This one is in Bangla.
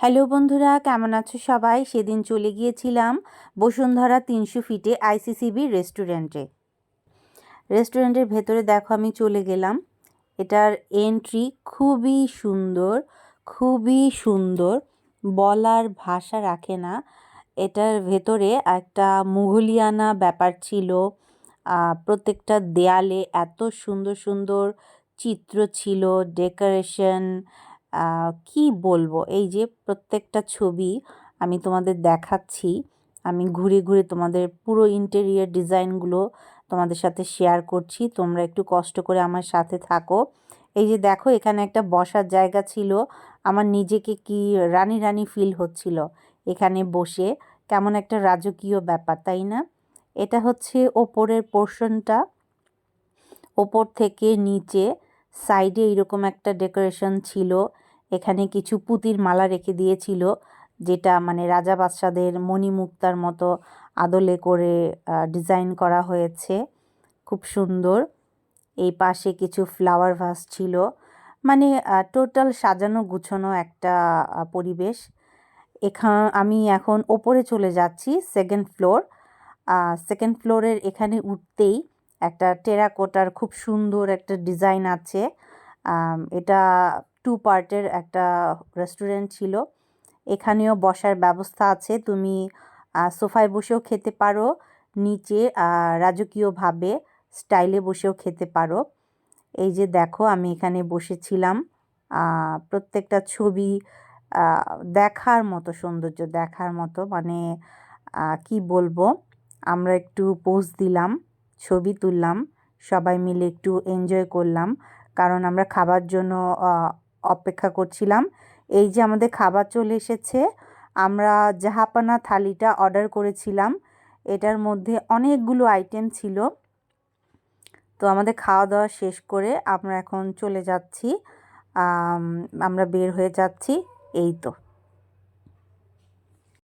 হ্যালো বন্ধুরা, কেমন আছো সবাই? সেদিন চলে গিয়েছিলাম বসুন্ধরা তিনশো ফিটে আইসিসিবি রেস্টুরেন্টে। রেস্টুরেন্টের ভেতরে দেখো আমি চলে গেলাম। এটার এন্ট্রি খুবই সুন্দর খুবই সুন্দর। বলার ভাষা রাখে না। এটার ভেতরে একটা মুঘলিয়ানা ব্যাপার ছিল। প্রত্যেকটা দেয়ালে এত সুন্দর সুন্দর চিত্র ছিল, ডেকোরেশন কি বলব? এই যে প্রত্যেকটা ছবি আমি তোমাদের দেখাচ্ছি, আমি ঘুরে ঘুরে তোমাদের পুরো ইন্টেরিয়ার ডিজাইনগুলো তোমাদের সাথে শেয়ার করছি। তোমরা একটু কষ্ট করে আমার সাথে থাকো। এই যে দেখো, এখানে একটা বসার জায়গা ছিল। আমার নিজেকে কি রানি রানি ফিল হচ্ছিল এখানে বসে। কেমন একটা রাজকীয় ব্যাপার, তাই না? এটা হচ্ছে ওপরের পোর্শনটা ওপর থেকে নিচে সাইডে এরকম একটা ডেকোরেশন ছিল। এখানে কিছু পুতির মালা রেখে দিয়েছিল, যেটা মানে রাজা বাদশাদের মণিমুক্তার মতো আদলে করে ডিজাইন করা হয়েছে। খুব সুন্দর। এই পাশে কিছু ফ্লাওয়ার ভাস ছিল। মানে টোটাল সাজানো গুছানো একটা পরিবেশ। এখান, আমি এখন ওপরে চলে যাচ্ছি, সেকেন্ড ফ্লোর। সেকেন্ড ফ্লোরের এখানে উঠতেই একটা টেরাকোটার খুব সুন্দর একটা ডিজাইন আছে। এটা টু পার্টের একটা রেস্টুরেন্ট ছিল। এখানেও বসার ব্যবস্থা আছে। তুমি সোফায় বসেও খেতে পারো, নিচে রাজকীয়ভাবে স্টাইলে বসেও খেতে পারো। এই যে দেখো, আমি এখানে বসেছিলাম। প্রত্যেকটা ছবি দেখার মতো, সৌন্দর্য দেখার মতো। মানে কি বলব? আমরা একটু পোজ দিলাম। ছবি তুললাম, সবাই মিলে একটু এনজয় করলাম, কারণ আমরা খাবার জন্য অপেক্ষা করছিলাম। এই যে আমাদের খাবার চলে এসেছে, আমরা জাহাপানা থালিটা অর্ডার করেছিলাম। এটার মধ্যে অনেকগুলো আইটেম ছিল। তো আমাদের খাওয়া দাওয়া শেষ করে আমরা এখন চলে যাচ্ছি। আমরা বের হয়ে যাচ্ছি, এই তো।